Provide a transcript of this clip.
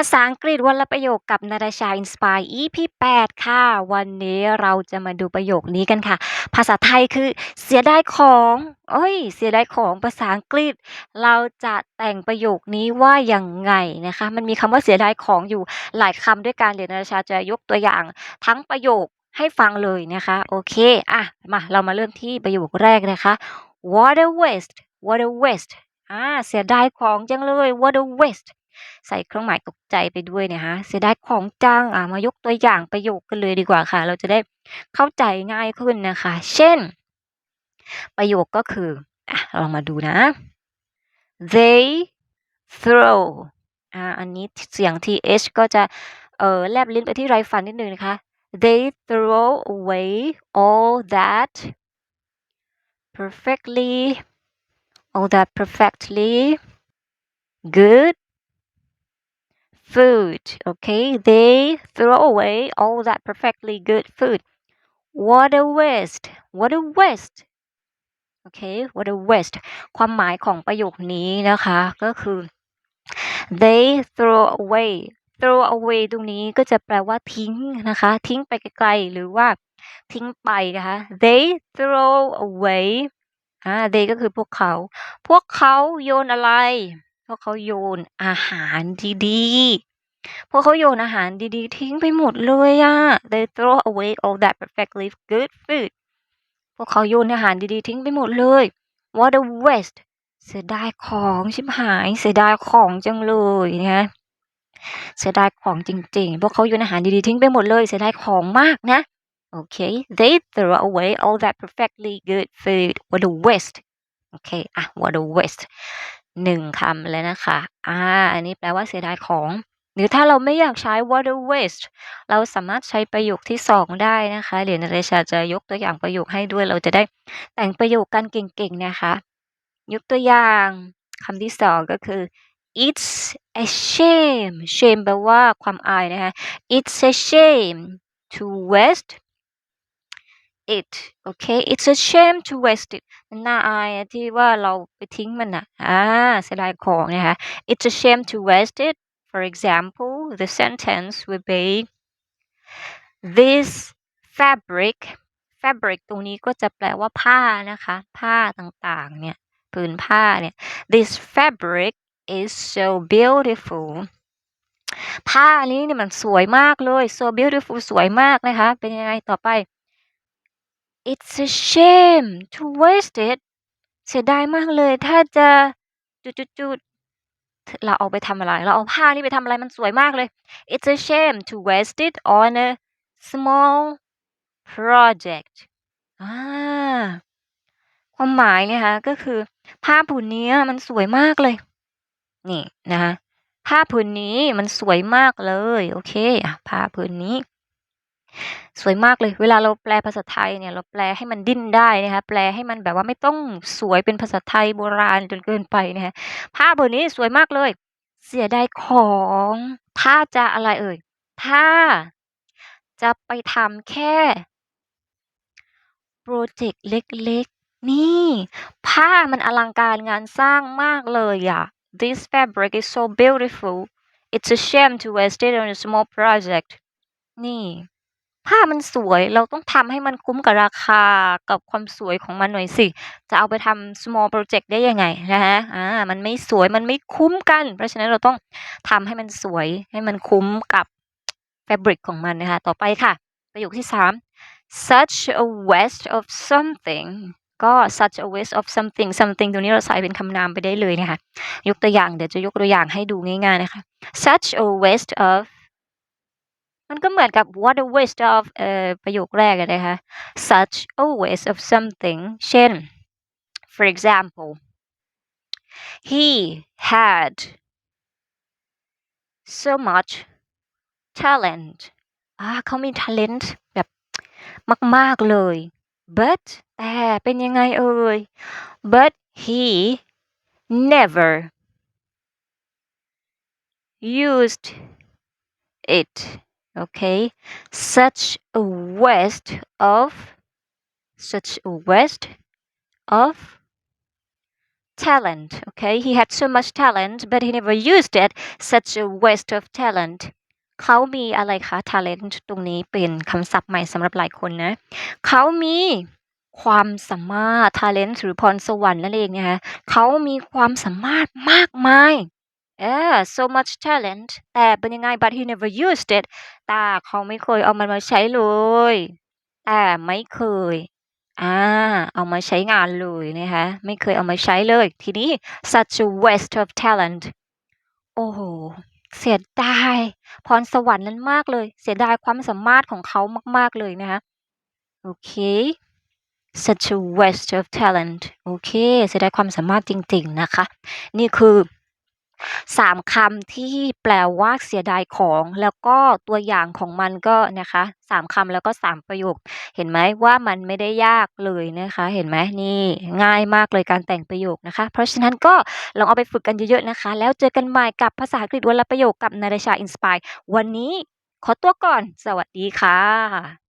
ภาษาอังกฤษวันละประโยคกับนาตาชา Inspire EP 8 ค่ะ วันนี้เราจะมาดูประโยคนี้กันค่ะ ภาษาไทยคือเสียดายของเอ้ย เสียดายของภาษาอังกฤษ เราจะแต่งประโยคนี้ว่าอยังไงนะคะ มันมีคำว่าเสียดายของอยู่หลายคำด้วยกันเดี๋ยวนาตาชาจะยกตัวอย่าง ทั้งประโยคให้ฟังเลยนะคะ โอเคอะมาเรามาเริ่มที่ประโยคแรกนะคะ what a waste what a waste อ่าเสียดายของจังเลย what a waste ใส่เครื่องหมายตกใจไปด้วยเนะคะเสียดายของจังอ่ามายกตัวอย่างประโยคกันเลยดีกว่าค่ะ เราจะได้เข้าใจง่ายขึ้นนะคะ เช่น ประโยคก็คืออะลองมาดูนะ they throw อ่าอันนี้เสียง th ก็จะเออแลบลิ้นไปที่ไรฟันนิดนึงนะคะ they throw away all that perfectly all that perfectly good food. Okay, they throw away all that perfectly good food. What a waste! What a waste! Okay, what a waste ความหมายของประโยคนี้นะคะก็คือ they throw away throw away ตรงนี้ก็จะแปลว่าทิ้งนะคะ ทิ้งไปไกลๆหรือว่าทิ้งไปนะคะ they throw away อ่า they ก็คือพวกเขา พวกเขาโยนอะไร พวกเขาโยนอาหารดีๆ พวกเขาโยนอาหารดีๆ ทิ้งไปหมดเลยอะ they throw away all that perfectly good food พวกเขาโยนอาหารดีๆ ทิ้งไปหมดเลย what a waste เสียดายของชิบหาย เสียดายของจังเลยนะเสียดายของจริงๆ พวกเขาโยนอาหารดีๆ ทิ้งไปหมดเลย เสียดายของมากนะ โอเค they throw away all that perfectly good food what a waste โอเค อะ what a waste หนึ่งคำแล้วนะคะ อ่า อันนี้แปลว่าเสียดายของ หรือถ้าเราไม่อยากใช้ what a waste เราสามารถใช้ประโยคที่สองได้นะคะ เดี๋ยวนาเรชาจะยกตัวอย่างประโยคให้ด้วย เราจะได้แต่งประโยคกันเก่งๆนะคะ ยกตัวอย่างคำที่สองก็คือ it's a shame shame แปลว่าความอายนะคะ it's a shame to waste it โอเค it's a shame to waste it มันน่าอายที่ว่าเราไปทิ้งมันอะอ่าเสียดายของนะคะ it's a shame to waste it for example the sentence would be this fabric fabric ตรงนี้ก็จะแปลว่าผ้านะคะ ผ้าต่างๆ เนี่ยผืนผ้าเนี่ย this fabric is so beautiful ผ้านี้เนี่ยมันสวยมากเลย so beautiful สวยมากนะคะ เป็นยังไงต่อไป it's a shame to waste it เสียดายมากเลย ถ้าจะจุดๆเราเอาไปทำอะไร เราเอาผ้านี่ไปทำอะไรมันสวยมากเลย it's a shame to waste it on a small project อ่าความหมายเนี่ยคะก็คือผ้าผืนนี้มันสวยมากเลย นี่นะคะผ้าผืนนี้มันสวยมากเลย โอเคผ้าผืนนี้ สวยมากเลย เวลาเราแปลภาษาไทยเนี่ย เราแปลให้มันดิ้นได้นะคะแปลให้มันแบบว่าไม่ต้องสวยเป็นภาษาไทยโบราณจนเกินไปนะคะผ้าผืนนี้สวยมากเลย เสียดายของถ้าจะอะไรเอ่ยถ้าจะไปทำแค่โปรเจกต์เล็กๆ นี่ ผ้ามันอลังการงานสร้างมากเลยอะ This fabric is so beautiful it's a shame to waste it on a small project นี่ ผ้ามันสวยเราต้องทำให้มันคุ้มกับราคากับความสวยของมันหน่อยสิ จะเอาไปทำ small project ได้ยังไงนะคะอ่ามันไม่สวยมันไม่คุ้มกัน เพราะฉะนั้นเราต้องทำให้มันสวยให้มันคุ้มกับ fabric ของมันนะคะต่อไปค่ะ ประโยคที่สาม such a waste of something ก็ such a waste of something something ตรงนี้เราใส่เป็นคำนามไปได้เลยนะคะ ยกตัวอย่างเดี๋ยวจะยกตัวอย่างให้ดูง่ายๆนะคะ such a waste of มันก็เหมือนกับ what a waste of เอ่อประโยคแรกอะนะคะ such a waste of something เช่น for example he had so much talent อ่าเขามี talent แบบมากๆเลย but แต่เป็นยังไงเอ่ย but he never used it Okay such a waste of such a waste of talent okay he had so much talent but he never used it such a waste of talent เขามีอะไรคะ talent ตรงนี้เป็นคำศัพท์ใหม่สำหรับหลายคนนะ เขามีความสามารถ talent หรือพรสวรรค์นั่นเองนะคะเขามีความสามารถมากมาย yeah so much talent แต่เป็นยังไง but he never used it แต่เขาไม่เคยเอามันมาใช้เลยแต่ไม่เคยอ่าเอามาใช้งานเลยนะคะไม่เคยเอามาใช้เลย ทีนี้ such a waste of talent โอ้โห เสียดายพรสวรรค์นั้นมากเลย เสียดายความสามารถของเขามาก ๆ เลยนะคะโอเค such a waste of talent โอเค เสียดายความสามารถจริง ๆ นะคะ นี่คือ 3คำที่แปลว่าเสียดายของ แล้วก็ตัวอย่างของมันก็นะคะ3คำแล้วก็3ประโยค เห็นไหมว่ามันไม่ได้ยากเลยนะคะ เห็นไหมนี่ง่ายมากเลยการแต่งประโยคนะคะ เพราะฉะนั้นก็ลองเอาไปฝึกกันเยอะๆนะคะ แล้วเจอกันใหม่กับภาษาอังกฤษวันละประโยคกับนาดาชา Inspire วันนี้ขอตัวก่อน สวัสดีค่ะ